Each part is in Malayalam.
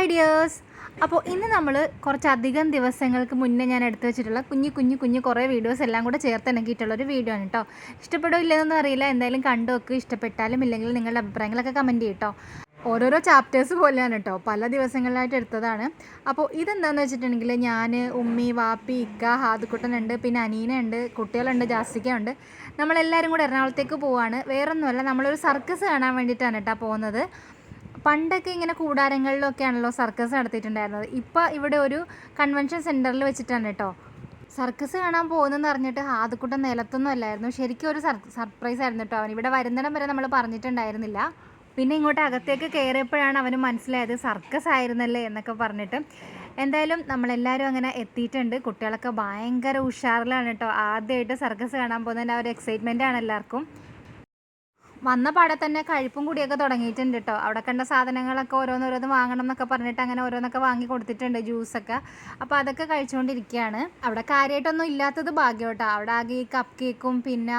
ഹായ് ഡിയേഴ്സ് അപ്പോൾ ഇന്ന് നമ്മൾ കുറച്ചധികം ദിവസങ്ങൾക്ക് മുന്നേ ഞാൻ എടുത്തു വെച്ചിട്ടുള്ള കുഞ്ഞു കുഞ്ഞു കുഞ്ഞു കുറേ വീഡിയോസ് എല്ലാം കൂടെ ചേർത്ത് ഇണക്കിയിട്ടുള്ള ഒരു വീഡിയോ ആണ് കേട്ടോ ഇഷ്ടപ്പെടോ ഇല്ലെന്നൊന്നും അറിയില്ല. എന്തായാലും കണ്ടു നോക്ക്. ഇഷ്ടപ്പെട്ടാലും ഇല്ലെങ്കിൽ നിങ്ങളുടെ അഭിപ്രായങ്ങളൊക്കെ കമന്റ് ചെയ്യട്ടോ ഓരോരോ ചാപ്റ്റേഴ്സ് പോലെയാണ് കേട്ടോ പല ദിവസങ്ങളിലായിട്ട് എടുത്തതാണ്. അപ്പോൾ ഇതെന്താണെന്ന് വെച്ചിട്ടുണ്ടെങ്കിൽ ഞാൻ ഉമ്മി വാപ്പി ഇക്ക ഹാദുക്കുട്ടനുണ്ട് പിന്നെ അനീനുണ്ട് കുട്ടികളുണ്ട് ജാസ്തിക്കുണ്ട് നമ്മളെല്ലാവരും കൂടെ എറണാകുളത്തേക്ക് പോവാണ്. വേറൊന്നുമല്ല നമ്മളൊരു സർക്കസ് കാണാൻ വേണ്ടിയിട്ടാണ് കേട്ടോ പോകുന്നത് പണ്ടൊക്കെ ഇങ്ങനെ കൂടാരങ്ങളിലൊക്കെയാണല്ലോ സർക്കസ് നടത്തിയിട്ടുണ്ടായിരുന്നത്. ഇപ്പോൾ ഇവിടെ ഒരു കൺവെൻഷൻ സെന്ററിൽ വെച്ചിട്ടാണ് കേട്ടോ. സർക്കസ് കാണാൻ പോകുന്നെന്ന് അറിഞ്ഞിട്ട് ആദ്യക്കൂട്ടം നിലത്തൊന്നും അല്ലായിരുന്നു. ശരിക്കും ഒരു സർപ്രൈസ് ആയിരുന്നു കേട്ടോ അവൻ ഇവിടെ വരുന്നിടം വരെ നമ്മൾ പറഞ്ഞിട്ടുണ്ടായിരുന്നില്ല. പിന്നെ ഇങ്ങോട്ട് അകത്തേക്ക് കയറിയപ്പോഴാണ് അവന് മനസ്സിലായത് സർക്കസ് ആയിരുന്നല്ലേ എന്നൊക്കെ പറഞ്ഞിട്ട്. എന്തായാലും നമ്മളെല്ലാവരും അങ്ങനെ എത്തിയിട്ടുണ്ട്. കുട്ടികളൊക്കെ ഭയങ്കര ഉഷാറിലാണ് കേട്ടോ. ആദ്യമായിട്ട് സർക്കസ് കാണാൻ പോകുന്നതിന്റെ ആ ഒരു എക്സൈറ്റ്മെന്റ് ആണ് എല്ലാവർക്കും. വന്ന പാടെ തന്നെ കഴിപ്പും കൂടിയൊക്കെ തുടങ്ങിയിട്ടുണ്ട് കേട്ടോ അവിടെ കണ്ട സാധനങ്ങളൊക്കെ ഓരോന്നോരോന്ന് വാങ്ങണം എന്നൊക്കെ പറഞ്ഞിട്ട് അങ്ങനെ ഓരോന്നൊക്കെ വാങ്ങി കൊടുത്തിട്ടുണ്ട് ജ്യൂസൊക്കെ. അപ്പോൾ അതൊക്കെ കഴിച്ചുകൊണ്ടിരിക്കുകയാണ് അവിടെ കാര്യമായിട്ടൊന്നും ഇല്ലാത്തത് ഭാഗ്യം കേട്ടോ അവിടെ ആകെ ഈ കപ്പ് കേക്കും പിന്നെ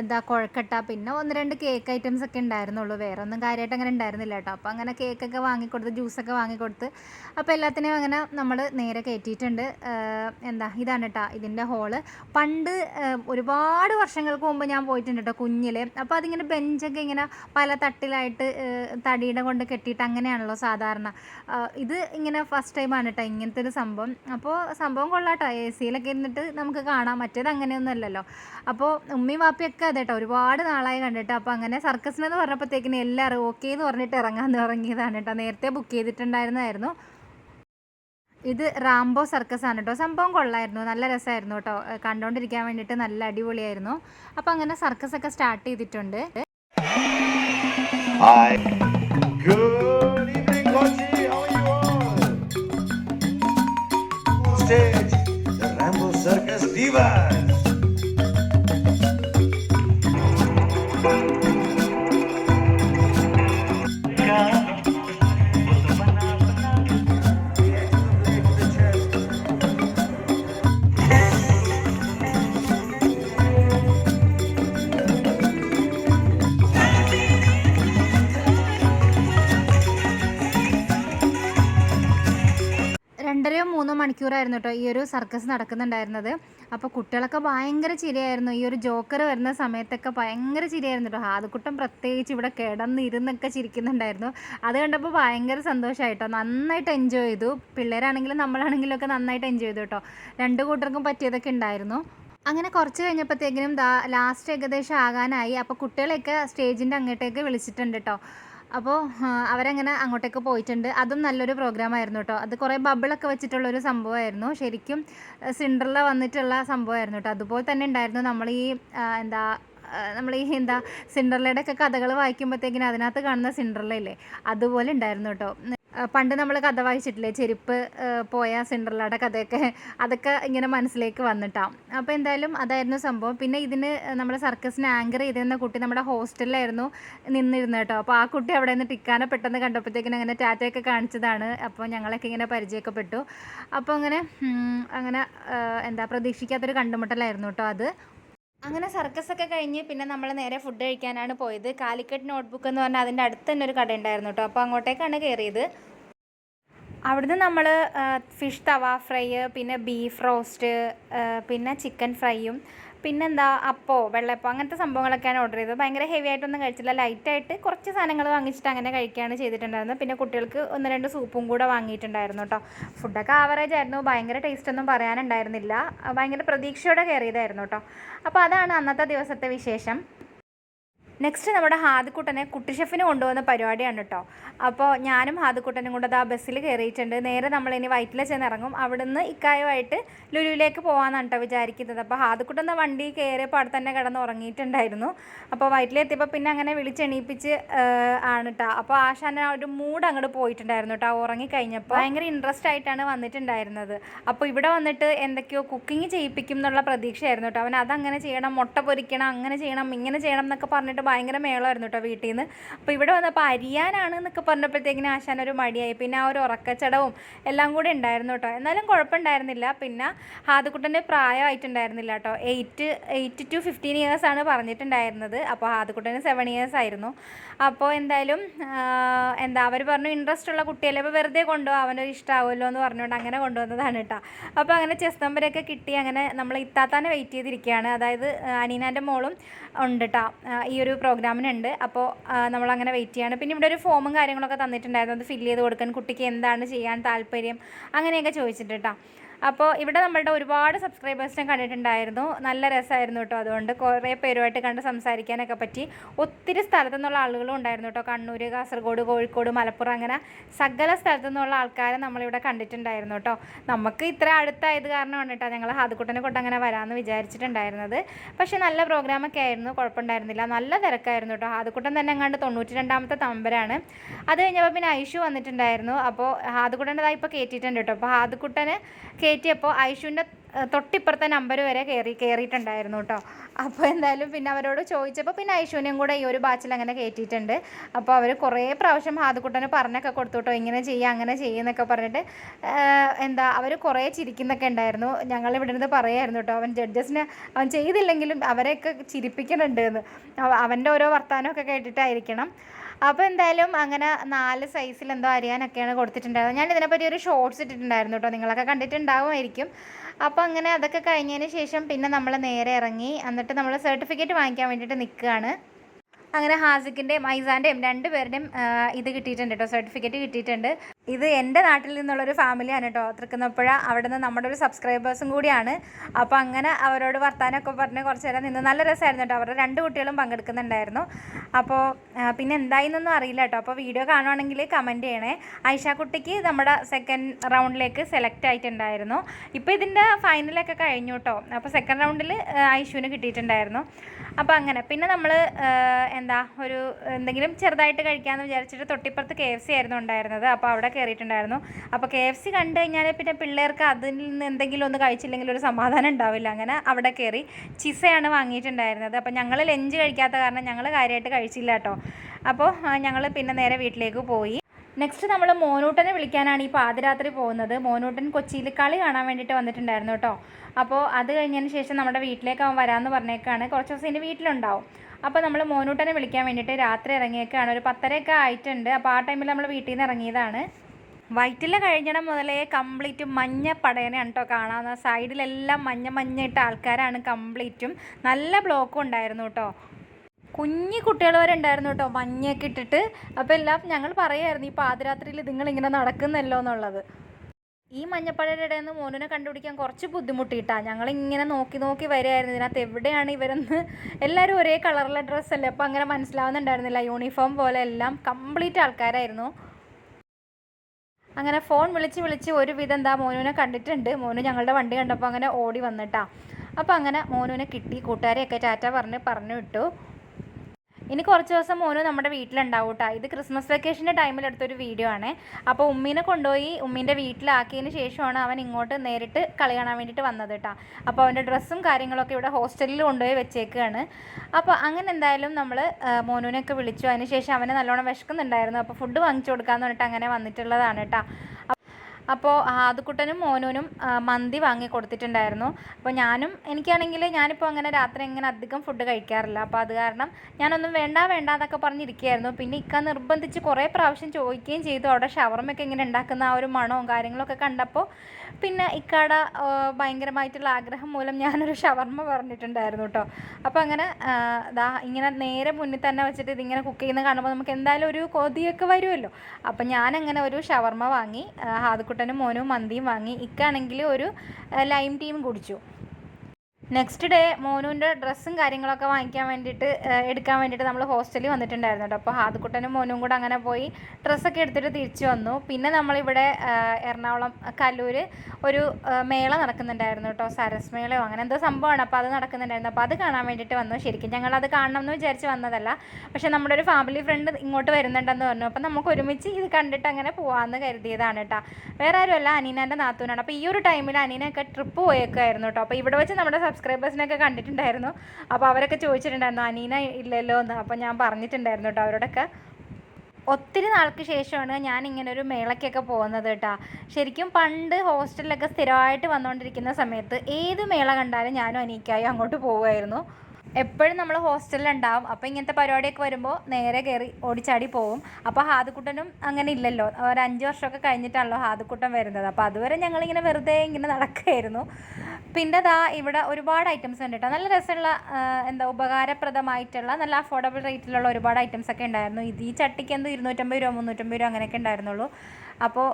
എന്താ കുഴക്കട്ട പിന്നെ ഒന്ന് രണ്ട് കേക്ക് ഐറ്റംസ് ഒക്കെ ഉണ്ടായിരുന്നുള്ളൂ. വേറെ ഒന്നും കാര്യമായിട്ട് അങ്ങനെ ഉണ്ടായിരുന്നില്ല കേട്ടോ അപ്പോൾ അങ്ങനെ കേക്കൊക്കെ വാങ്ങിക്കൊടുത്ത് ജ്യൂസൊക്കെ വാങ്ങിക്കൊടുത്ത് അപ്പോൾ എല്ലാത്തിനെയും അങ്ങനെ നമ്മൾ നേരെ കയറ്റിയിട്ടുണ്ട്. എന്താ ഇതാണ് കേട്ടോ ഇതിന്റെ ഹോൾ പണ്ട് ഒരുപാട് വർഷങ്ങൾക്ക് മുമ്പ് ഞാൻ പോയിട്ടുണ്ട് കേട്ടോ കുഞ്ഞിൽ അപ്പോൾ അതിങ്ങനെ ബെഞ്ചൊക്കെ ഇങ്ങനെ പല തട്ടിലായിട്ട് തടിയുടെ കൊണ്ട് കെട്ടിയിട്ട് അങ്ങനെയാണല്ലോ സാധാരണ. ഇത് ഇങ്ങനെ ഫസ്റ്റ് ടൈമാണ് കേട്ടോ ഇങ്ങനത്തെ ഒരു സംഭവം. അപ്പോൾ സംഭവം കൊള്ളാട്ടോ. എ സിയിലൊക്കെ ഇരുന്നിട്ട് നമുക്ക് കാണാം. മറ്റേത് അങ്ങനെയൊന്നും അല്ലല്ലോ അപ്പോൾ ഉമ്മയും വാപ്പിയൊക്കെ അതെ കേട്ടോ ഒരുപാട് നാളായി കണ്ടിട്ട് അപ്പോൾ അങ്ങനെ സർക്കസിനെന്ന് പറഞ്ഞപ്പോഴത്തേക്കിന് എല്ലാവരും ഓക്കെ എന്ന് പറഞ്ഞിട്ട് ഇറങ്ങാൻ ഇറങ്ങിയതാണ് കേട്ടോ നേരത്തെ ബുക്ക് ചെയ്തിട്ടുണ്ടായിരുന്നതായിരുന്നു. ഇത് റാംബോ സർക്കസ് ആണ് കേട്ടോ സംഭവം കൊള്ളായിരുന്നു. നല്ല രസമായിരുന്നു കേട്ടോ കണ്ടുകൊണ്ടിരിക്കാൻ വേണ്ടിയിട്ട് നല്ല അടിപൊളിയായിരുന്നു. അപ്പോൾ അങ്ങനെ സർക്കസ് ഒക്കെ സ്റ്റാർട്ട് ചെയ്തിട്ടുണ്ട്. Hi. Good evening, Kochi. How are you all? Stage, the Rambo Circus Divas. മണിക്കൂറായിരുന്നു കേട്ടോ ഈ ഒരു സർക്കസ് നടക്കുന്നുണ്ടായിരുന്നത്. അപ്പോൾ കുട്ടികളൊക്കെ ഭയങ്കര ചിരിയായിരുന്നു. ഈ ഒരു ജോക്കർ വരുന്ന സമയത്തൊക്കെ ഭയങ്കര ചിരിയായിരുന്നു കേട്ടോ. ഹാദക്കുട്ടം പ്രത്യേകിച്ച് ഇവിടെ കിടന്നിരുന്നൊക്കെ ചിരിക്കുന്നുണ്ടായിരുന്നു. അത് കണ്ടപ്പോൾ ഭയങ്കര സന്തോഷമായിട്ടോ നന്നായിട്ട് എൻജോയ് ചെയ്തു. പിള്ളേരാണെങ്കിലും നമ്മളാണെങ്കിലും ഒക്കെ നന്നായിട്ട് എൻജോയ് ചെയ്തു കേട്ടോ. രണ്ട് കൂട്ടർക്കും പറ്റിയതൊക്കെ ഉണ്ടായിരുന്നു. അങ്ങനെ കുറച്ച് കഴിഞ്ഞപ്പോഴത്തേക്കിനും ലാസ്റ്റ് ഏകദേശം ആകാനായി. അപ്പോൾ കുട്ടികളെയൊക്കെ സ്റ്റേജിന്റെ അങ്ങോട്ടേക്ക് വിളിച്ചിട്ടുണ്ട് കേട്ടോ. അപ്പോൾ അവരങ്ങനെ അങ്ങോട്ടേക്ക് പോയിട്ടുണ്ട്. അതും നല്ലൊരു പ്രോഗ്രാം ആയിരുന്നു കേട്ടോ. അത് കുറേ ബബിളൊക്കെ വെച്ചിട്ടുള്ളൊരു സംഭവമായിരുന്നു. ശരിക്കും സിൻഡറില വന്നിട്ടുള്ള സംഭവമായിരുന്നു കേട്ടോ. അതുപോലെ തന്നെ ഉണ്ടായിരുന്നു നമ്മൾ ഈ എന്താ നമ്മൾ ഈ എന്താ സിൻഡർലയുടെ ഒക്കെ കഥകൾ വായിക്കുമ്പോഴത്തേക്കിനും അതിനകത്ത് കാണുന്ന സിൻഡർല ഇല്ലേ അതുപോലെ ഉണ്ടായിരുന്നു കേട്ടോ. പണ്ട് നമ്മൾ കഥ വായിച്ചിട്ടില്ലേ? ചെരുപ്പ് പോയ സിൻഡർലയുടെ കഥയൊക്കെ. അതൊക്കെ ഇങ്ങനെ മനസ്സിലേക്ക് വന്നിട്ടാണ് അപ്പോൾ എന്തായാലും അതായിരുന്നു സംഭവം. പിന്നെ ഇതിന് നമ്മുടെ സർക്കസിന് ആങ്കർ ചെയ്തിരുന്ന കുട്ടി നമ്മുടെ ഹോസ്റ്റലിലായിരുന്നു നിന്നിരുന്നത് കേട്ടോ. അപ്പോൾ ആ കുട്ടി അവിടെ നിന്ന് ടിക്കാനെ പെട്ടെന്ന് കണ്ടപ്പോഴത്തേക്കിനും അങ്ങനെ ടാറ്റയൊക്കെ കാണിച്ചതാണ്. അപ്പോൾ ഞങ്ങളൊക്കെ ഇങ്ങനെ പരിചയപ്പെട്ടു അപ്പോൾ അങ്ങനെ അങ്ങനെ എന്താ പ്രതീക്ഷിക്കാത്തൊരു കണ്ടുമുട്ടലായിരുന്നു കേട്ടോ അത്. അങ്ങനെ സർക്കസ് ഒക്കെ കഴിഞ്ഞ് പിന്നെ നമ്മൾ നേരെ ഫുഡ് കഴിക്കാനാണ് പോയത്. കാലിക്കറ്റ് നോട്ട്ബുക്ക് എന്ന് പറഞ്ഞാൽ അതിന്റെ അടുത്ത് തന്നെ ഒരു കട ഉണ്ടായിരുന്നു കേട്ടോ അപ്പോൾ അങ്ങോട്ടേക്കാണ് കയറിയത് അവിടുന്ന് നമ്മൾ ഫിഷ് തവ ഫ്രൈ പിന്നെ ബീഫ് റോസ്റ്റ് പിന്നെ ചിക്കൻ ഫ്രൈയും പിന്നെന്താ അപ്പോ വെള്ളപ്പം അങ്ങനത്തെ സംഭവങ്ങളൊക്കെയാണ് ഓർഡർ ചെയ്തത്. ഭയങ്കര ഹെവി ആയിട്ടൊന്നും കഴിച്ചില്ല ലൈറ്റായിട്ട് കുറച്ച് സാധനങ്ങൾ വാങ്ങിച്ചിട്ട് അങ്ങനെ കഴിക്കുകയാണ് ചെയ്തിട്ടുണ്ടായിരുന്നത്. പിന്നെ കുട്ടികൾക്ക് ഒന്ന് രണ്ട് സൂപ്പും കൂടെ വാങ്ങിയിട്ടുണ്ടായിരുന്നു കേട്ടോ ഫുഡൊക്കെ ആവറേജ് ആയിരുന്നു. ഭയങ്കര ടേസ്റ്റ് ഒന്നും പറയാനുണ്ടായിരുന്നില്ല. ഭയങ്കര പ്രതീക്ഷയോടെ കയറിയതായിരുന്നു കേട്ടോ അപ്പോൾ അതാണ് അന്നത്തെ ദിവസത്തെ വിശേഷം. നെക്സ്റ്റ് നമ്മുടെ ഹാദിക്കുട്ടനെ കുട്ടി കൊണ്ടുവന്ന പരിപാടിയാണ് കേട്ടോ. അപ്പോൾ ഞാനും ഹാദിക്കുട്ടനും കൂടെ ആ ബസ്സിൽ കയറിയിട്ടുണ്ട് നേരെ നമ്മൾ ഇനി വൈറ്റിലെ ചെന്ന് ഇറങ്ങും അവിടുന്ന് ഇക്കായുമായിട്ട് ലുലുവിലേക്ക് പോകാമെന്നാണ് കേട്ടോ വിചാരിക്കുന്നത്. അപ്പോൾ ഹാദിക്കുട്ടൻ എന്ന വണ്ടി കയറിയപ്പോൾ അവിടെ തന്നെ കിടന്ന് ഉറങ്ങിയിട്ടുണ്ടായിരുന്നു അപ്പോൾ വയറ്റിലെത്തിയപ്പോൾ പിന്നെ അങ്ങനെ വിളിച്ചെണീപ്പിച്ച് ആണ് കേട്ടോ അപ്പോൾ ആശാൻ ആ ഒരു മൂഡ് അങ്ങോട്ട് പോയിട്ടുണ്ടായിരുന്നു കേട്ടോ ഉറങ്ങിക്കഴിഞ്ഞപ്പോൾ ഭയങ്കര ഇൻട്രസ്റ്റ് ആയിട്ടാണ് വന്നിട്ടുണ്ടായിരുന്നത്. അപ്പോൾ ഇവിടെ വന്നിട്ട് എന്തൊക്കെയോ കുക്കിംഗ് ചെയ്യിപ്പിക്കും എന്നുള്ള പ്രതീക്ഷയായിരുന്നു കേട്ടോ അവൻ അതങ്ങനെ ചെയ്യണം മുട്ട പൊരിക്കണം അങ്ങനെ ചെയ്യണം ഇങ്ങനെ ചെയ്യണം എന്നൊക്കെ പറഞ്ഞിട്ട് ഭയങ്കര മേളമായിരുന്നു കേട്ടോ വീട്ടിൽ നിന്ന് അപ്പോൾ ഇവിടെ വന്നപ്പോൾ അരിയാനാണ് എന്നൊക്കെ പറഞ്ഞപ്പോഴത്തേക്കിന് ആശാൻ ഒരു മടിയായി. പിന്നെ ആ ഒരു ഉറക്കച്ചടവും എല്ലാം കൂടെ ഉണ്ടായിരുന്നു കേട്ടോ. എന്നാലും കുഴപ്പമുണ്ടായിരുന്നില്ല. പിന്നെ ഹാദുക്കുട്ടന്റെ പ്രായമായിട്ടുണ്ടായിരുന്നില്ല കേട്ടോ. Eight eight to fifteen years ആണ് പറഞ്ഞിട്ടുണ്ടായിരുന്നത്. അപ്പോൾ ഹാദുക്കുട്ടന് സെവൻ ഇയേഴ്സ് ആയിരുന്നു. അപ്പോൾ എന്തായാലും എന്താ അവർ പറഞ്ഞു ഇൻട്രസ്റ്റ് ഉള്ള കുട്ടിയല്ലേ. അപ്പോൾ വെറുതെ കൊണ്ടുപോകാം അവനൊരു ഇഷ്ടമാവുമല്ലോ എന്ന് പറഞ്ഞുകൊണ്ട് അങ്ങനെ കൊണ്ടുവന്നതാണ് കേട്ടോ. അപ്പോൾ അങ്ങനെ ചെസ് നമ്പരൊക്കെ കിട്ടി. അങ്ങനെ നമ്മൾ ഇത്താത്താനെ വെയിറ്റ് ചെയ്തിരിക്കുകയാണ്. അതായത് അനീനാന്റെ മോളും ഉണ്ട് കേട്ടോ ഈ ഒരു പ്രോഗ്രാമിനുണ്ട്. അപ്പോൾ നമ്മളങ്ങനെ വെയിറ്റ് ചെയ്യാണ്. പിന്നെ ഇവിടെ ഒരു ഫോമും കാര്യങ്ങളൊക്കെ തന്നിട്ടുണ്ടായിരുന്നു. അത് ഫില്ല് ചെയ്ത് കൊടുക്കാൻ കുട്ടിക്ക് എന്താണ് ചെയ്യാൻ താല്പര്യം? അങ്ങനെയൊക്കെ ചോദിച്ചിട്ട് കേട്ടോ അപ്പോൾ ഇവിടെ നമ്മളുടെ ഒരുപാട് സബ്സ്ക്രൈബേഴ്സിനെ കണ്ടിട്ടുണ്ടായിരുന്നു. നല്ല രസമായിരുന്നു കേട്ടോ. അതുകൊണ്ട് കുറേ പേരുമായിട്ട് കണ്ട് സംസാരിക്കാനൊക്കെ പറ്റി. ഒത്തിരി സ്ഥലത്തു നിന്നുള്ള ആളുകളും ഉണ്ടായിരുന്നു കേട്ടോ. കണ്ണൂർ കാസർഗോഡ് കോഴിക്കോട് മലപ്പുറം അങ്ങനെ സകല സ്ഥലത്തു നിന്നുള്ള ആൾക്കാരെ നമ്മളിവിടെ കണ്ടിട്ടുണ്ടായിരുന്നു കേട്ടോ. നമുക്ക് ഇത്ര അടുത്തായത് കാരണമാണ് കേട്ടോ ഞങ്ങൾ ഹാദുക്കുട്ടനെ കൊണ്ട് അങ്ങനെ വരാമെന്ന് വിചാരിച്ചിട്ടുണ്ടായിരുന്നത്. പക്ഷേ നല്ല പ്രോഗ്രാമൊക്കെ ആയിരുന്നു. കുഴപ്പമുണ്ടായിരുന്നില്ല. നല്ല തിരക്കായിരുന്നു കേട്ടോ. ഹാദുക്കുട്ടൻ തന്നെ അങ്ങാണ്ട് തൊണ്ണൂറ്റി രണ്ടാമത്തെ തമ്പരാണ്. അത് കഴിഞ്ഞപ്പോൾ പിന്നെ ഐഷു വന്നിട്ടുണ്ടായിരുന്നു. അപ്പോൾ ഹാദുക്കുട്ടന്റെതായി ഇപ്പോൾ കയറ്റിയിട്ടുണ്ട് കേട്ടോ. അപ്പോൾ ഹാദുക്കുട്ടന് കയറ്റിയപ്പോൾ ഐഷുവിന്റെ തൊട്ടിപ്പുറത്തെ നമ്പർ വരെ കയറി കയറിയിട്ടുണ്ടായിരുന്നു കേട്ടോ അപ്പോൾ എന്തായാലും പിന്നെ അവരോട് ചോദിച്ചപ്പോൾ പിന്നെ ഐഷുവിനെയും കൂടെ ഈ ഒരു ബാച്ചിൽ അങ്ങനെ കയറ്റിയിട്ടുണ്ട് അപ്പോൾ അവർ കുറേ പ്രാവശ്യം ഹാദുക്കുട്ടന് പറഞ്ഞൊക്കെ കൊടുത്തു കേട്ടോ ഇങ്ങനെ ചെയ്യുക അങ്ങനെ ചെയ്യുന്നൊക്കെ പറഞ്ഞിട്ട് എന്താ അവർ കുറേ ചിരിക്കുന്നൊക്കെ ഉണ്ടായിരുന്നു. ഞങ്ങൾ ഇവിടെ നിന്ന് പറയായിരുന്നു കേട്ടോ അവൻ ജഡ്ജസിന് അവൻ ചെയ്തില്ലെങ്കിലും അവരെയൊക്കെ ചിരിപ്പിക്കുന്നുണ്ട് എന്ന്. അവ- അവന്റെ ഓരോ വർത്തമാനമൊക്കെ കേട്ടിട്ടായിരിക്കണം. അപ്പോൾ എന്തായാലും അങ്ങനെ നാല് സൈസിൽ എന്തോ അരിയാനൊക്കെയാണ് കൊടുത്തിട്ടുണ്ടായിരുന്നത്. ഞാൻ ഇതിനെപ്പറ്റി ഒരു ഷോർട്സ് ഇട്ടിട്ടുണ്ടായിരുന്നു കേട്ടോ നിങ്ങളൊക്കെ കണ്ടിട്ടുണ്ടാവുമായിരിക്കും. അപ്പോൾ അങ്ങനെ അതൊക്കെ കഴിഞ്ഞതിന് ശേഷം പിന്നെ നമ്മൾ നേരെ ഇറങ്ങി എന്നിട്ട് നമ്മൾ സർട്ടിഫിക്കറ്റ് വാങ്ങിക്കാൻ വേണ്ടിയിട്ട് നിൽക്കുകയാണ് അങ്ങനെ ഹാസിക്കിന്റെയും ഐസാന്റെയും രണ്ടുപേരുടെയും പേരുടെയും ഇത് കിട്ടിയിട്ടുണ്ട് കേട്ടോ സർട്ടിഫിക്കറ്റ് കിട്ടിയിട്ടുണ്ട്. ഇത് എന്റെ നാട്ടിൽ നിന്നുള്ളൊരു ഫാമിലിയാണ് കേട്ടോ. തൃക്കുന്നപ്പുഴ. അവിടെ നിന്ന് നമ്മുടെ ഒരു സബ്സ്ക്രൈബേഴ്സും കൂടിയാണ്. അപ്പോൾ അങ്ങനെ അവരോട് വർത്താനമൊക്കെ പറഞ്ഞ് കുറച്ച് നേരം നിന്ന് നല്ല രസമായിരുന്നു കേട്ടോ. അവരുടെ രണ്ട് കുട്ടികളും പങ്കെടുക്കുന്നുണ്ടായിരുന്നു. അപ്പോൾ പിന്നെ എന്തായിന്നൊന്നും അറിയില്ല കേട്ടോ. അപ്പോൾ വീഡിയോ കാണുവാണെങ്കിൽ കമന്റ് ചെയ്യണേ. ഐഷ കുട്ടിക്ക് നമ്മുടെ സെക്കൻഡ് റൗണ്ടിലേക്ക് സെലക്ട് ആയിട്ടുണ്ടായിരുന്നു. ഇപ്പോൾ ഇതിന്റെ ഫൈനലൊക്കെ കഴിഞ്ഞു കേട്ടോ. അപ്പോൾ സെക്കൻഡ് റൗണ്ടിൽ ഐഷുവിന് കിട്ടിയിട്ടുണ്ടായിരുന്നു. അപ്പോൾ അങ്ങനെ. പിന്നെ നമ്മൾ എന്താ ഒരു എന്തെങ്കിലും ചെറുതായിട്ട് കഴിക്കാമെന്ന് വിചാരിച്ചിട്ട് തൊട്ടിപ്പുറത്ത് കെ എഫ് സി ആയിരുന്നു ഉണ്ടായിരുന്നത്. അപ്പോൾ അവിടെ കയറിയിട്ടുണ്ടായിരുന്നു അപ്പോൾ കെ എഫ് സി കണ്ടു കഴിഞ്ഞാൽ പിന്നെ പിള്ളേർക്ക് അതിൽ നിന്ന് എന്തെങ്കിലും ഒന്ന് കഴിച്ചില്ലെങ്കിൽ ഒരു സമാധാനം ഉണ്ടാവില്ല. അങ്ങനെ അവിടെ കയറി ചിസയാണ് വാങ്ങിയിട്ടുണ്ടായിരുന്നത്. അപ്പോൾ ഞങ്ങൾ ലഞ്ച് കഴിക്കാത്ത കാരണം ഞങ്ങൾ കാര്യമായിട്ട് കഴിച്ചില്ല കേട്ടോ. അപ്പോൾ ഞങ്ങൾ പിന്നെ നേരെ വീട്ടിലേക്ക് പോയി. നെക്സ്റ്റ് നമ്മൾ മോനൂട്ടനെ വിളിക്കാനാണ് ഈ പാതിരാത്രി പോകുന്നത്. മോനൂട്ടൻ കൊച്ചിയിൽ കളി കാണാൻ വേണ്ടിയിട്ട് വന്നിട്ടുണ്ടായിരുന്നു കേട്ടോ. അപ്പോൾ അത് കഴിഞ്ഞതിന് ശേഷം നമ്മുടെ വീട്ടിലേക്ക് അവൻ വരാമെന്ന് പറഞ്ഞേക്കാണ്. കുറച്ച് ദിവസം എന്റെ വീട്ടിലുണ്ടാവും. അപ്പോൾ നമ്മൾ മോനൂട്ടനെ വിളിക്കാൻ വേണ്ടിയിട്ട് രാത്രി ഇറങ്ങിയേക്കാണ്. ഒരു പത്തരയൊക്കെ ആയിട്ടുണ്ട്. അപ്പോൾ ആ ടൈമിൽ നമ്മൾ വീട്ടിൽ നിന്ന് ഇറങ്ങിയതാണ്. വയറ്റിലെ കഴിഞ്ഞിടം മുതലേ കംപ്ലീറ്റ് മഞ്ഞ പടയനെയാണ് കേട്ടോ കാണാവുന്ന സൈഡിലെല്ലാം മഞ്ഞ മഞ്ഞ ഇട്ട ആൾക്കാരാണ് കംപ്ലീറ്റും. നല്ല ബ്ലോക്കും ഉണ്ടായിരുന്നു കേട്ടോ. കുഞ്ഞു കുട്ടികൾ വരെ ഉണ്ടായിരുന്നു കേട്ടോ മഞ്ഞയൊക്കെ ഇട്ടിട്ട്. അപ്പോൾ എല്ലാം ഞങ്ങൾ പറയായിരുന്നു ഈ പാതിരാത്രിയിൽ നിങ്ങളിങ്ങനെ നടക്കുന്നല്ലോ എന്നുള്ളത്. ഈ മഞ്ഞപ്പഴയുടെ ഇടയിൽ നിന്ന് മോനുനെ കണ്ടുപിടിക്കാൻ കുറച്ച് ബുദ്ധിമുട്ടിയിട്ടാ ഞങ്ങൾ ഇങ്ങനെ നോക്കി നോക്കി വരികയായിരുന്നു. ഇതിനകത്ത് എവിടെയാണ് ഇവരെന്ന് എല്ലാവരും ഒരേ കളറിലെ ഡ്രസ്സല്ലേ. അപ്പോൾ അങ്ങനെ മനസ്സിലാവുന്നുണ്ടായിരുന്നില്ല. യൂണിഫോം പോലെ എല്ലാം കംപ്ലീറ്റ് ആൾക്കാരായിരുന്നു. അങ്ങനെ ഫോൺ വിളിച്ച് വിളിച്ച് ഒരുവിധം എന്താ മോനുവിനെ കണ്ടിട്ടുണ്ട്. മോനു ഞങ്ങളുടെ വണ്ടി കണ്ടപ്പോൾ അങ്ങനെ ഓടി വന്നിട്ടാ. അപ്പോൾ അങ്ങനെ മോനുവിനെ കിട്ടി. കൂട്ടുകാരെയൊക്കെ ടാറ്റ പറഞ്ഞ് പറഞ്ഞു വിട്ടു ഇനി കുറച്ച് ദിവസം മോനു നമ്മുടെ വീട്ടിലുണ്ടാവും കേട്ടോ ഇത് ക്രിസ്മസ് വെക്കേഷന്റെ ടൈമിൽ എടുത്തൊരു വീഡിയോ ആണ്. അപ്പോൾ ഉമ്മീനെ കൊണ്ടുപോയി ഉമ്മീന്റെ വീട്ടിലാക്കിയതിന് ശേഷമാണ് അവൻ ഇങ്ങോട്ട് നേരിട്ട് കളി കാണാൻ വേണ്ടിയിട്ട് വന്നത് കേട്ടോ അപ്പോൾ അവന്റെ ഡ്രസ്സും കാര്യങ്ങളൊക്കെ ഇവിടെ ഹോസ്റ്റലിൽ കൊണ്ടുപോയി വെച്ചേക്കുകയാണ് അപ്പോൾ അങ്ങനെ എന്തായാലും നമ്മൾ മോനുവിനെയൊക്കെ വിളിച്ചു. അതിന് ശേഷം അവനെ നല്ലോണം വിശക്കുന്നുണ്ടായിരുന്നു. അപ്പോൾ ഫുഡ് വാങ്ങിച്ചു കൊടുക്കാമെന്ന് പറഞ്ഞിട്ട് അങ്ങനെ വന്നിട്ടുള്ളതാണ് കേട്ടോ അപ്പോൾ ആദുക്കുട്ടനും മോനൂനും മന്തി വാങ്ങി കൊടുത്തിട്ടുണ്ടായിരുന്നു. അപ്പോൾ ഞാനും എനിക്കാണെങ്കിൽ ഞാനിപ്പോൾ അങ്ങനെ രാത്രി എങ്ങനെ അധികം ഫുഡ് കഴിക്കാറില്ല. അപ്പോൾ അത് കാരണം ഞാനൊന്നും വേണ്ട വേണ്ട എന്നൊക്കെ പറഞ്ഞിരിക്കുകയായിരുന്നു. പിന്നെ ഇക്ക നിർബന്ധിച്ച് കുറേ പ്രാവശ്യം ചോദിക്കുകയും ചെയ്തു. അവിടെ ഷവർമയൊക്കെ ഇങ്ങനെ ഉണ്ടാക്കുന്ന ആ ഒരു മണവും കാര്യങ്ങളൊക്കെ കണ്ടപ്പോൾ പിന്നെ ഇക്കാട ഭയങ്കരമായിട്ടുള്ള ആഗ്രഹം മൂലം ഞാനൊരു ഷവർമ പറഞ്ഞിട്ടുണ്ടായിരുന്നു കേട്ടോ. അപ്പോൾ അങ്ങനെ ദാ ഇങ്ങനെ നേരെ മുന്നിൽ തന്നെ വെച്ചിട്ട് ഇതിങ്ങനെ കുക്ക് ചെയ്യുന്ന കാണുമ്പോൾ നമുക്ക് എന്തായാലും ഒരു കൊതിയൊക്കെ വരുമല്ലോ. അപ്പം ഞാനങ്ങനെ ഒരു ഷവർമ വാങ്ങി ആ, ഹാദക്കുട്ടനും മോനും മന്തിയും വാങ്ങി. ഇക്കാണെങ്കിൽ ഒരു ലൈം ടീം കുടിച്ചു. നെക്സ്റ്റ് ഡേ മോനുവിന്റെ ഡ്രസ്സും കാര്യങ്ങളൊക്കെ വാങ്ങിക്കാൻ വേണ്ടിയിട്ട് എടുക്കാൻ വേണ്ടിയിട്ട് നമ്മൾ ഹോസ്റ്റലിൽ വന്നിട്ടുണ്ടായിരുന്നു കേട്ടോ. അപ്പോൾ ഹാദക്കുട്ടനും മോനും കൂടെ അങ്ങനെ പോയി ഡ്രസ്സൊക്കെ എടുത്തിട്ട് തിരിച്ചു വന്നു. പിന്നെ നമ്മളിവിടെ എറണാകുളം കല്ലൂർ ഒരു മേള നടക്കുന്നുണ്ടായിരുന്നു കേട്ടോ. സരസ് മേളയോ അങ്ങനെ എന്തോ സംഭവമാണ്. അപ്പോൾ അത് നടക്കുന്നുണ്ടായിരുന്നു. അപ്പോൾ അത് കാണാൻ വേണ്ടിയിട്ട് വന്നു. ശരിക്കും ഞങ്ങൾ അത് കാണണം എന്ന് വിചാരിച്ച് വന്നതല്ല. പക്ഷേ നമ്മുടെ ഒരു ഫാമിലി ഫ്രണ്ട് ഇങ്ങോട്ട് വരുന്നുണ്ടെന്ന് പറഞ്ഞു. അപ്പോൾ നമുക്ക് ഒരുമിച്ച് ഇത് കണ്ടിട്ട് അങ്ങനെ പോകാമെന്ന് കരുതിയതാണ് കേട്ടോ. വേറെ ആരുമല്ല അനീനാന്റെ നാത്തൂനാണ്. അപ്പോൾ ഈ ഒരു ടൈമിൽ അനീനൊക്കെ ട്രിപ്പ് പോയേക്കായിരുന്നു കേട്ടോ. അപ്പോൾ ഇവിടെ വെച്ച് നമ്മുടെ സബ്സ്ക്രൈബ് സബ്സ്ക്രൈബേഴ്സിനൊക്കെ കണ്ടിട്ടുണ്ടായിരുന്നു. അപ്പോൾ അവരൊക്കെ ചോദിച്ചിട്ടുണ്ടായിരുന്നു അനീന ഇല്ലല്ലോ എന്ന്. അപ്പോൾ ഞാൻ പറഞ്ഞിട്ടുണ്ടായിരുന്നു കേട്ടോ അവരോടൊക്കെ. ഒത്തിരി നാൾക്ക് ശേഷമാണ് ഞാൻ ഇങ്ങനെ ഒരു മേളയ്ക്കൊക്കെ പോകുന്നത് കേട്ടോ. ശരിക്കും പണ്ട് ഹോസ്റ്റലിലൊക്കെ സ്ഥിരമായിട്ട് വന്നുകൊണ്ടിരിക്കുന്ന സമയത്ത് ഏത് മേള കണ്ടാലും ഞാനും അനീക്കായും അങ്ങോട്ട് പോവുമായിരുന്നു. എപ്പോഴും നമ്മൾ ഹോസ്റ്റലിൽ ഉണ്ടാവും അപ്പോൾ ഇങ്ങനത്തെ പരിപാടിയൊക്കെ വരുമ്പോൾ നേരെ കയറി ഓടിച്ചാടി പോവും. അപ്പോൾ ഹാദുക്കുട്ടനും അങ്ങനെ ഇല്ലല്ലോ. ഒരു അഞ്ച് വർഷമൊക്കെ കഴിഞ്ഞിട്ടാണല്ലോ ഹാദുക്കുട്ടൻ വരുന്നത്. അപ്പോൾ അതുവരെ ഞങ്ങളിങ്ങനെ വെറുതെ ഇങ്ങനെ നടക്കുകയായിരുന്നു. പിന്നെ അതാ ഇവിടെ ഒരുപാട് ഐറ്റംസ് ഉണ്ട് കേട്ടോ നല്ല രസമുള്ള എന്താ ഉപകാരപ്രദമായിട്ടുള്ള നല്ല അഫോർഡബിൾ റേറ്റിലുള്ള ഒരുപാട് ഐറ്റംസ് ഒക്കെ ഉണ്ടായിരുന്നു. ഇത് ഈ ചട്ടിക്ക് എന്തോ ഇരുന്നൂറ്റമ്പത് രൂപ മുന്നൂറ്റമ്പത് രൂപ അങ്ങനെയൊക്കെ ഉണ്ടായിരുന്നുള്ളൂ. അപ്പോൾ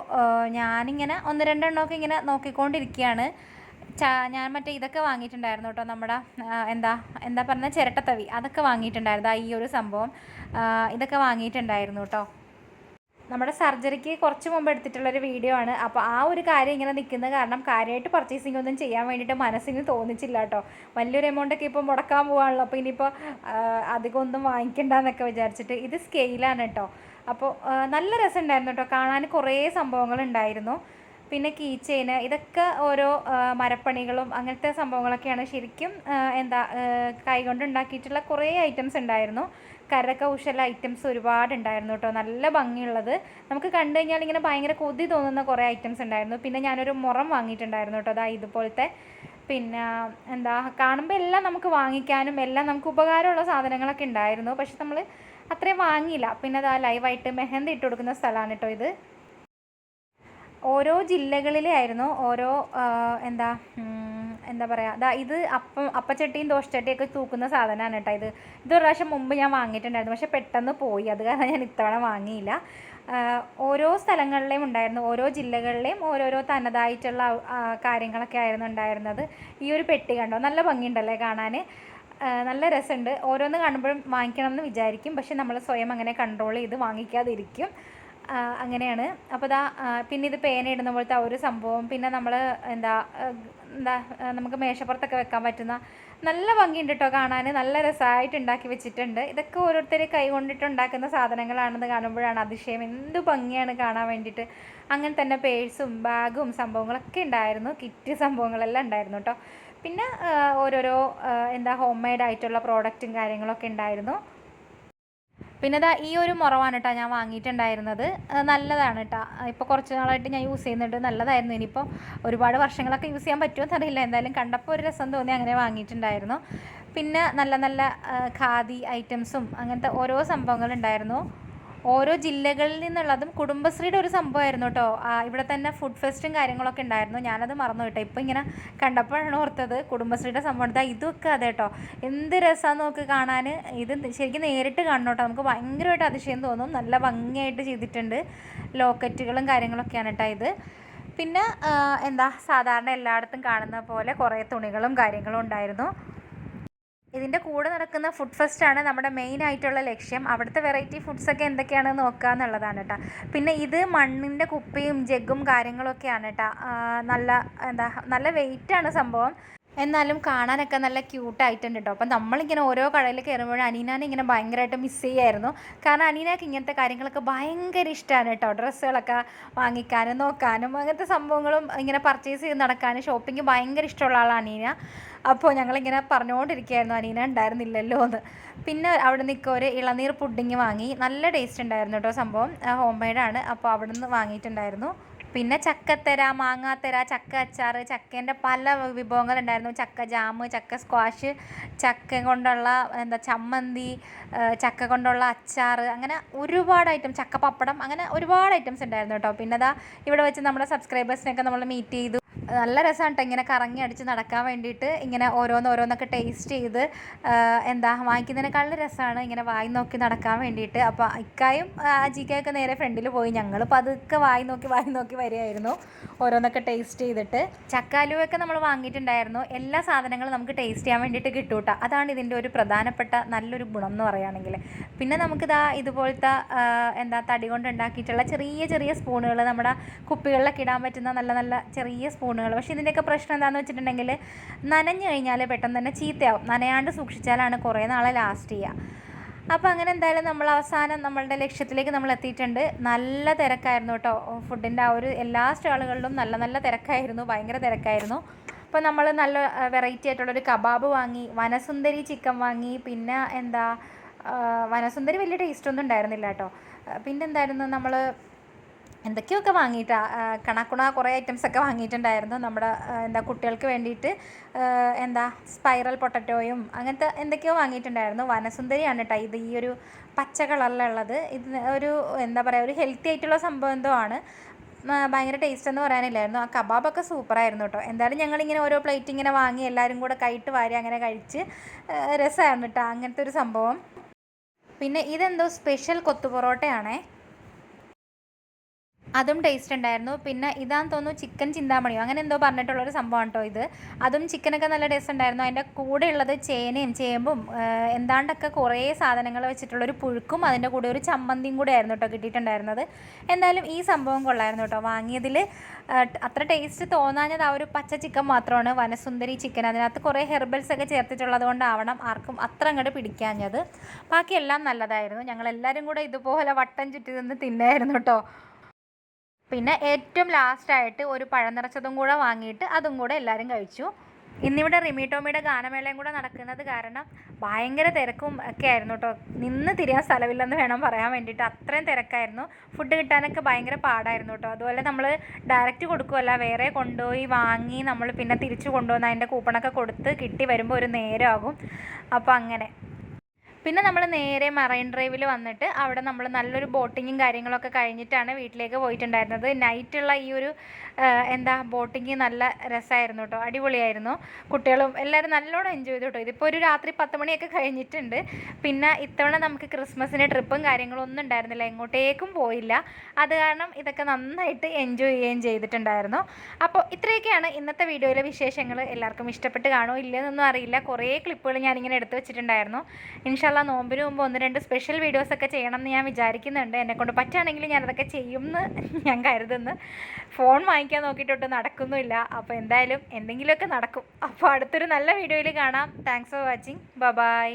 ഞാനിങ്ങനെ ഒന്ന് രണ്ടെണ്ണമൊക്കെ ഇങ്ങനെ നോക്കിക്കൊണ്ടിരിക്കുകയാണ്. ഞാൻ മറ്റേ ഇതൊക്കെ വാങ്ങിയിട്ടുണ്ടായിരുന്നു കേട്ടോ നമ്മുടെ എന്താ എന്താ പറഞ്ഞ ചിരട്ടത്തവി. അതൊക്കെ വാങ്ങിയിട്ടുണ്ടായിരുന്നു ആ ഈ ഒരു സംഭവം. ഇതൊക്കെ വാങ്ങിയിട്ടുണ്ടായിരുന്നു കേട്ടോ നമ്മുടെ സർജറിക്ക് കുറച്ച് മുമ്പ് എടുത്തിട്ടുള്ളൊരു വീഡിയോ ആണ്. അപ്പോൾ ആ ഒരു കാര്യം ഇങ്ങനെ നിൽക്കുന്ന കാരണം കാര്യമായിട്ട് പർച്ചേസിംഗ് ഒന്നും ചെയ്യാൻ വേണ്ടിയിട്ട് മനസ്സിന് തോന്നിച്ചില്ല കേട്ടോ വലിയൊരു എമൗണ്ട് ഒക്കെ ഇപ്പോൾ മുടക്കാൻ പോകാണല്ലോ അപ്പോൾ ഇനിയിപ്പോൾ അധികം ഒന്നും വാങ്ങിക്കണ്ടെന്നൊക്കെ വിചാരിച്ചിട്ട് ഇത് സ്കെയിലാണ് കേട്ടോ അപ്പോൾ നല്ല രസമുണ്ടായിരുന്നു കേട്ടോ കാണാൻ കുറേ സംഭവങ്ങളുണ്ടായിരുന്നു പിന്നെ കീ ചെയിന് ഇതൊക്കെ ഓരോ മരപ്പണികളും അങ്ങനത്തെ സംഭവങ്ങളൊക്കെയാണ് ശരിക്കും എന്താ കൈകൊണ്ട് ഉണ്ടാക്കിയിട്ടുള്ള കുറേ ഐറ്റംസ് ഉണ്ടായിരുന്നു. കരകൗശല ഐറ്റംസ് ഒരുപാട് ഉണ്ടായിരുന്നു കേട്ടോ നല്ല ഭംഗിയുള്ളത്. നമുക്ക് കണ്ടു കഴിഞ്ഞാൽ ഇങ്ങനെ ഭയങ്കര കൊതി തോന്നുന്ന കുറേ ഐറ്റംസ് ഉണ്ടായിരുന്നു. പിന്നെ ഞാനൊരു മുറം വാങ്ങിയിട്ടുണ്ടായിരുന്നു കേട്ടോ അതാ ഇതുപോലത്തെ പിന്നെ എന്താ കാണുമ്പോൾ എല്ലാം നമുക്ക് വാങ്ങിക്കാനും എല്ലാം നമുക്ക് ഉപകാരമുള്ള സാധനങ്ങളൊക്കെ ഉണ്ടായിരുന്നു. പക്ഷെ നമ്മൾ അത്രയും വാങ്ങിയില്ല. പിന്നെ അതാ ലൈവായിട്ട് മെഹന്തി ഇട്ട് കൊടുക്കുന്ന സ്ഥലമാണ് കേട്ടോ ഇത്. ഓരോ ജില്ലകളിലെ ആയിരുന്നു. ഓരോ എന്താ എന്താ പറയുക അതാ ഇത് അപ്പം അപ്പച്ചട്ടിയും ദോശച്ചട്ടിയും ഒക്കെ തൂക്കുന്ന സാധനമാണ് കേട്ടോ ഇത്. ഇത് ഒരു പ്രാവശ്യം മുമ്പ് ഞാൻ വാങ്ങിയിട്ടുണ്ടായിരുന്നു. പക്ഷെ പെട്ടെന്ന് പോയി. അത് കാരണം ഞാൻ ഇത്തവണ വാങ്ങിയില്ല. ഓരോ സ്ഥലങ്ങളിലെയും ഉണ്ടായിരുന്നു. ഓരോ ജില്ലകളിലെയും ഓരോരോ തനതായിട്ടുള്ള കാര്യങ്ങളൊക്കെ ആയിരുന്നു ഉണ്ടായിരുന്നത്. ഈ ഒരു പെട്ടി കണ്ടോ? നല്ല ഭംഗിയുണ്ടല്ലേ കാണാൻ? നല്ല രസമുണ്ട്. ഓരോന്ന് കാണുമ്പോഴും വാങ്ങിക്കണം എന്ന് വിചാരിക്കും. പക്ഷെ നമ്മൾ സ്വയം അങ്ങനെ കൺട്രോൾ ചെയ്ത് വാങ്ങിക്കാതിരിക്കും. അങ്ങനെയാണ്. അപ്പോൾ ഇതാ പിന്നെ ഇത് പേന ഇടുന്ന പോലത്തെ ആ ഒരു സംഭവം പിന്നെ നമ്മൾ എന്താ എന്താ നമുക്ക് മേശപ്പുറത്തൊക്കെ വെക്കാൻ പറ്റുന്ന നല്ല ഭംഗിയുണ്ട് കേട്ടോ കാണാൻ നല്ല രസമായിട്ട് ഉണ്ടാക്കി വെച്ചിട്ടുണ്ട്. ഇതൊക്കെ ഓരോരുത്തർ കൈ കൊണ്ടിട്ട് ഉണ്ടാക്കുന്ന സാധനങ്ങളാണെന്ന് കാണുമ്പോഴാണ് അതിശയം. എന്ത് ഭംഗിയാണ് കാണാൻ വേണ്ടിയിട്ട്. അങ്ങനെ തന്നെ പേഴ്സും ബാഗും സംഭവങ്ങളൊക്കെ ഉണ്ടായിരുന്നു. കിറ്റ് സംഭവങ്ങളെല്ലാം ഉണ്ടായിരുന്നു കേട്ടോ പിന്നെ ഓരോരോ എന്താ ഹോം മെയ്ഡ് ആയിട്ടുള്ള പ്രോഡക്റ്റും കാര്യങ്ങളൊക്കെ ഉണ്ടായിരുന്നു. പിന്നെ ദാ ഈ ഒരു മുറവാണ് കേട്ടോ ഞാൻ വാങ്ങിയിട്ടുണ്ടായിരുന്നത്. നല്ലതാണ് കേട്ടോ ഇപ്പോൾ കുറച്ച് നാളായിട്ട് ഞാൻ യൂസ് ചെയ്യുന്നുണ്ട്. നല്ലതായിരുന്നു. ഇനിയിപ്പോൾ ഒരുപാട് വർഷങ്ങളൊക്കെ യൂസ് ചെയ്യാൻ പറ്റുമോ എന്നറിയില്ല എന്തായാലും കണ്ടപ്പോൾ ഒരു രസം തോന്നി അങ്ങനെ വാങ്ങിയിട്ടുണ്ടായിരുന്നു. പിന്നെ നല്ല നല്ല ഖാദി ഐറ്റംസും അങ്ങനത്തെ ഓരോ സംഭവങ്ങളുണ്ടായിരുന്നു. ഓരോ ജില്ലകളിൽ നിന്നുള്ളതും കുടുംബശ്രീയുടെ ഒരു സംഭവമായിരുന്നു കേട്ടോ. ഇവിടെ തന്നെ ഫുഡ് ഫെസ്റ്റും കാര്യങ്ങളൊക്കെ ഉണ്ടായിരുന്നു. ഞാനത് മറന്നു കേട്ടോ. ഇപ്പം ഇങ്ങനെ കണ്ടപ്പോഴാണ് ഓർത്തത് കുടുംബശ്രീയുടെ സംഭവം. ഇതാ ഇതൊക്കെ അതെ കേട്ടോ. എന്ത് രസമാണെന്ന് നോക്ക് കാണാൻ ഇത് ശരിക്കും നേരിട്ട് കാണണം കേട്ടോ. നമുക്ക് ഭയങ്കരമായിട്ട് അതിശയം തോന്നും. നല്ല ഭംഗിയായിട്ട് ചെയ്തിട്ടുണ്ട്. ലോക്കറ്റുകളും കാര്യങ്ങളൊക്കെയാണ് കേട്ടോ ഇത്. പിന്നെ എന്താ സാധാരണ എല്ലായിടത്തും കാണുന്ന പോലെ കുറേ തുണികളും കാര്യങ്ങളും ഉണ്ടായിരുന്നു. ഇതിന്റെ കൂടെ നടക്കുന്ന ഫുഡ് ഫെസ്റ്റ് ആണ് നമ്മുടെ മെയിൻ ആയിട്ടുള്ള ലക്ഷ്യം. അവിടുത്തെ വെറൈറ്റി ഫുഡ്സൊക്കെ എന്തൊക്കെയാണെന്ന് നോക്കുക എന്നുള്ളതാണ് കേട്ടോ പിന്നെ ഇത് മണ്ണിന്റെ കുപ്പിയും ജഗ്ഗും കാര്യങ്ങളൊക്കെയാണ് കേട്ടോ നല്ല എന്താ നല്ല വെയിറ്റാണ് സംഭവം. എന്നാലും കാണാനൊക്കെ നല്ല ക്യൂട്ടായിട്ടുണ്ട് കേട്ടോ അപ്പം നമ്മളിങ്ങനെ ഓരോ കടയിൽ കയറുമ്പോഴും അനീനാനെ ഇങ്ങനെ ഭയങ്കരമായിട്ട് മിസ് ചെയ്യായിരുന്നു. കാരണം അനീനക്ക് ഇങ്ങനത്തെ കാര്യങ്ങളൊക്കെ ഭയങ്കര ഇഷ്ടമാണ് കേട്ടോ ഡ്രസ്സുകളൊക്കെ വാങ്ങിക്കാനും നോക്കാനും അങ്ങനത്തെ സംഭവങ്ങളും ഇങ്ങനെ പർച്ചേസ് ചെയ്ത് നടക്കാനും ഷോപ്പിംഗ് ഭയങ്കര ഇഷ്ടമുള്ള ആളാണ് അനീന. അപ്പോൾ ഞങ്ങളിങ്ങനെ പറഞ്ഞുകൊണ്ടിരിക്കുകയായിരുന്നു അനീന ഉണ്ടായിരുന്നില്ലല്ലോ എന്ന്. പിന്നെ അവിടെ നിൽക്കുക ഒരു ഇളനീർ പുഡിങ് വാങ്ങി. നല്ല ടേസ്റ്റ് ഉണ്ടായിരുന്നു കേട്ടോ സംഭവം. ഹോം മെയ്ഡാണ് അപ്പോൾ അവിടെ നിന്ന് വാങ്ങിയിട്ടുണ്ടായിരുന്നു. പിന്നെ ചക്കത്തര മാങ്ങാത്തര ചക്ക അച്ചാർ ചക്കേന്റെ പല വിഭവങ്ങളുണ്ടായിരുന്നു. ചക്ക ജാം ചക്ക സ്ക്വാഷ് ചക്ക കൊണ്ടുള്ള എന്താ ചമ്മന്തി ചക്ക കൊണ്ടുള്ള അച്ചാർ അങ്ങനെ ഒരുപാട് ഐറ്റം ചക്ക പപ്പടം അങ്ങനെ ഒരുപാട് ഐറ്റംസ് ഉണ്ടായിരുന്നു കേട്ടോ. പിന്നെ അതാ ഇവിടെ വെച്ച് നമ്മുടെ സബ്സ്ക്രൈബേഴ്സിനെയൊക്കെ നമ്മൾ മീറ്റ് ചെയ്തു. നല്ല രസമാണ് കേട്ടോ ഇങ്ങനെ കറങ്ങി അടിച്ച് നടക്കാൻ വേണ്ടിയിട്ട് ഇങ്ങനെ ഓരോന്ന് ഓരോന്നൊക്കെ ടേസ്റ്റ് ചെയ്ത് എന്താ വാങ്ങിക്കുന്നതിനേക്കാളും രസമാണ് ഇങ്ങനെ വായി നോക്കി നടക്കാൻ വേണ്ടിയിട്ട്. അപ്പോൾ ഇക്കായും അജിക്കായൊക്കെ നേരെ ഫ്രണ്ടിൽ പോയി. ഞങ്ങൾ പതുക്കെ വായി നോക്കി വായി നോക്കി വരികയായിരുന്നു ഓരോന്നൊക്കെ ടേസ്റ്റ് ചെയ്തിട്ട്. ചക്കാലുവൊക്കെ നമ്മൾ വാങ്ങിയിട്ടുണ്ടായിരുന്നു. എല്ലാ സാധനങ്ങളും നമുക്ക് ടേസ്റ്റ് ചെയ്യാൻ വേണ്ടിയിട്ട് കിട്ടൂട്ടോ. കേട്ടോ അതാണ് ഇതിന്റെ ഒരു പ്രധാനപ്പെട്ട നല്ലൊരു ഗുണം എന്ന് പറയുകയാണെങ്കിൽ. പിന്നെ നമുക്കിതാ ഇതുപോലത്തെ എന്താ തടി കൊണ്ട് ഉണ്ടാക്കിയിട്ടുള്ള ചെറിയ ചെറിയ സ്പൂണുകൾ നമ്മുടെ കുപ്പികളിലൊക്കെ ഇടാൻ പറ്റുന്ന നല്ല നല്ല ചെറിയ സ്പൂണുകൾ പക്ഷേ ഇതിന്റെയൊക്കെ പ്രശ്നം എന്താണെന്ന് വെച്ചിട്ടുണ്ടെങ്കിൽ നനഞ്ഞു കഴിഞ്ഞാൽ പെട്ടെന്ന് തന്നെ ചീത്തയാവും. നനയാണ്ട് സൂക്ഷിച്ചാലാണ് കുറേ നാളെ ലാസ്റ്റ് ചെയ്യുക. അപ്പോൾ അങ്ങനെ എന്തായാലും നമ്മൾ അവസാനം നമ്മളുടെ ലക്ഷ്യത്തിലേക്ക് നമ്മൾ എത്തിയിട്ടുണ്ട്. നല്ല തിരക്കായിരുന്നു കേട്ടോ. ഫുഡിന്റെ ആ ഒരു എല്ലാ സ്റ്റാളുകളിലും നല്ല നല്ല തിരക്കായിരുന്നു. ഭയങ്കര തിരക്കായിരുന്നു. അപ്പോൾ നമ്മൾ നല്ല വെറൈറ്റി ആയിട്ടുള്ളൊരു കബാബ് വാങ്ങി വനസുന്ദരി ചിക്കൻ വാങ്ങി പിന്നെ എന്താ വനസുന്ദരി വലിയ ടേസ്റ്റ് ഒന്നും ഉണ്ടായിരുന്നില്ല കേട്ടോ. പിന്നെ എന്തായിരുന്നു നമ്മൾ എന്തൊക്കെയൊക്കെ വാങ്ങിയിട്ട് കണക്കുണ കുറേ ഐറ്റംസ് ഒക്കെ വാങ്ങിയിട്ടുണ്ടായിരുന്നു. നമ്മുടെ എന്താ കുട്ടികൾക്ക് വേണ്ടിയിട്ട് എന്താ സ്പൈറൽ പൊട്ടറ്റോയും അങ്ങനത്തെ എന്തൊക്കെയോ വാങ്ങിയിട്ടുണ്ടായിരുന്നു. വനസുന്ദരിയാണ് കേട്ടോ ഇത്. ഈ ഒരു പച്ച കളറിലുള്ളത് ഇത് ഒരു എന്താ പറയുക ഒരു ഹെൽത്തി ആയിട്ടുള്ള സംഭവം എന്തോ ആണ്. ഭയങ്കര ടേസ്റ്റ് എന്ന് പറയാനില്ലായിരുന്നു. ആ കബാബൊക്കെ സൂപ്പറായിരുന്നു കേട്ടോ എന്തായാലും ഞങ്ങളിങ്ങനെ ഓരോ പ്ലേറ്റ് ഇങ്ങനെ വാങ്ങി എല്ലാവരും കൂടെ കൈയിട്ട് വാരി അങ്ങനെ കഴിച്ച് രസമായിരുന്നു കേട്ടോ അങ്ങനത്തെ ഒരു സംഭവം. പിന്നെ ഇതെന്തോ സ്പെഷ്യൽ കൊത്തു പൊറോട്ടയാണേ അതും ടേസ്റ്റ് ഉണ്ടായിരുന്നു. പിന്നെ ഇതാന്ന് തോന്നുന്നു ചിക്കൻ ചിന്താമണിയോ? അങ്ങനെ എന്തോ പറഞ്ഞിട്ടുള്ളൊരു സംഭവമാണ് കേട്ടോ ഇത്. അതും ചിക്കനൊക്കെ നല്ല ടേസ്റ്റ് ഉണ്ടായിരുന്നു. അതിന്റെ കൂടെ ഉള്ളത് ചേനയും ചേമ്പും എന്താണ്ടൊക്കെ കുറേ സാധനങ്ങൾ വെച്ചിട്ടുള്ളൊരു പുഴുക്കും അതിന്റെ കൂടെ ഒരു ചമ്മന്തിയും കൂടെ ആയിരുന്നു കേട്ടോ കിട്ടിയിട്ടുണ്ടായിരുന്നത്. എന്തായാലും ഈ സംഭവം കൊള്ളായിരുന്നു കേട്ടോ വാങ്ങിയതിൽ അത്ര ടേസ്റ്റ് തോന്നാഞ്ഞത് ആ ഒരു പച്ച ചിക്കൻ മാത്രമാണ്. വനസുന്ദരി ചിക്കൻ അതിനകത്ത് കുറേ ഹെർബൽസ് ഒക്കെ ചേർത്തിട്ടുള്ളത് കൊണ്ടാവണം ആർക്കും അത്ര അങ്ങോട്ട് പിടിക്കാഞ്ഞത്. ബാക്കിയെല്ലാം നല്ലതായിരുന്നു. ഞങ്ങളെല്ലാവരും കൂടെ ഇതുപോലെ വട്ടം ചുറ്റി നിന്ന് തിന്നായിരുന്നു കേട്ടോ പിന്നെ ഏറ്റവും ലാസ്റ്റായിട്ട് ഒരു പഴം നിറച്ചതും കൂടെ വാങ്ങിയിട്ട് അതും കൂടെ എല്ലാവരും കഴിച്ചു. ഇന്നിവിടെ റിമിടോമിയുടെ ഗാനമേളയും കൂടെ നടക്കുന്നത് കാരണം ഭയങ്കര തിരക്കും ഒക്കെ ആയിരുന്നു കേട്ടോ നിന്ന് തിരിയാൻ സ്ഥലമില്ലെന്ന് വേണം പറയാൻ വേണ്ടിയിട്ട്. അത്രയും തിരക്കായിരുന്നു. ഫുഡ് കിട്ടാനൊക്കെ ഭയങ്കര പാടായിരുന്നു കേട്ടോ അതുപോലെ നമ്മൾ ഡയറക്റ്റ് കൊടുക്കുമല്ല വേറെ കൊണ്ടുപോയി വാങ്ങി നമ്മൾ പിന്നെ തിരിച്ചു കൊണ്ടുവന്ന് അതിന്റെ കൂപ്പണൊക്കെ കൊടുത്ത് കിട്ടി വരുമ്പോൾ ഒരു നേരമാകും അപ്പോൾ അങ്ങനെ. പിന്നെ നമ്മൾ നേരെ മറൈൻ ഡ്രൈവിൽ വന്നിട്ട് അവിടെ നമ്മൾ നല്ലൊരു ബോട്ടിങ്ങും കാര്യങ്ങളൊക്കെ കഴിഞ്ഞിട്ടാണ് വീട്ടിലേക്ക് പോയിട്ടുണ്ടായിരുന്നത്. നൈറ്റുള്ള ഈ ഒരു എന്താ ബോട്ടിങ് നല്ല രസമായിരുന്നു കേട്ടോ അടിപൊളിയായിരുന്നു. കുട്ടികളും എല്ലാവരും നല്ലോണം എൻജോയ് ചെയ്തു കേട്ടോ ഇതിപ്പോൾ ഒരു രാത്രി പത്ത് മണിയൊക്കെ കഴിഞ്ഞിട്ടുണ്ട്. പിന്നെ ഇത്തവണ നമുക്ക് ക്രിസ്മസിന് ട്രിപ്പും കാര്യങ്ങളും ഒന്നും ഉണ്ടായിരുന്നില്ല. എങ്ങോട്ടേക്കും പോയില്ല. അത് കാരണം ഇതൊക്കെ നന്നായിട്ട് എൻജോയ് ചെയ്യുകയും ചെയ്തിട്ടുണ്ടായിരുന്നു. അപ്പോൾ ഇത്രയൊക്കെയാണ് ഇന്നത്തെ വീഡിയോയിലെ വിശേഷങ്ങൾ എല്ലാവർക്കും ഇഷ്ടപ്പെട്ട് കാണുമോ ഇല്ലെന്നൊന്നും അറിയില്ല. കുറേ ക്ലിപ്പുകൾ ഞാനിങ്ങനെ എടുത്തു വെച്ചിട്ടുണ്ടായിരുന്നു. ഇൻഷാല്ല നോമ്പിന് മുമ്പ് ഒന്ന് രണ്ട് സ്പെഷ്യൽ വീഡിയോസ് ഒക്കെ ചെയ്യണം എന്ന് ഞാൻ വിചാരിക്കുന്നുണ്ട്. എന്നെക്കൊണ്ട് പറ്റുകയാണെങ്കിൽ ഞാനതൊക്കെ ചെയ്യുമെന്ന് ഞാൻ കരുതുന്നു. ഫോൺ വാങ്ങിക്കാൻ നോക്കിയിട്ടൊട്ട് നടക്കുന്നുമില്ല. അപ്പോൾ എന്തായാലും എന്തെങ്കിലുമൊക്കെ നടക്കും. അപ്പോൾ അടുത്തൊരു നല്ല വീഡിയോയിൽ കാണാം. Thanks for watching bye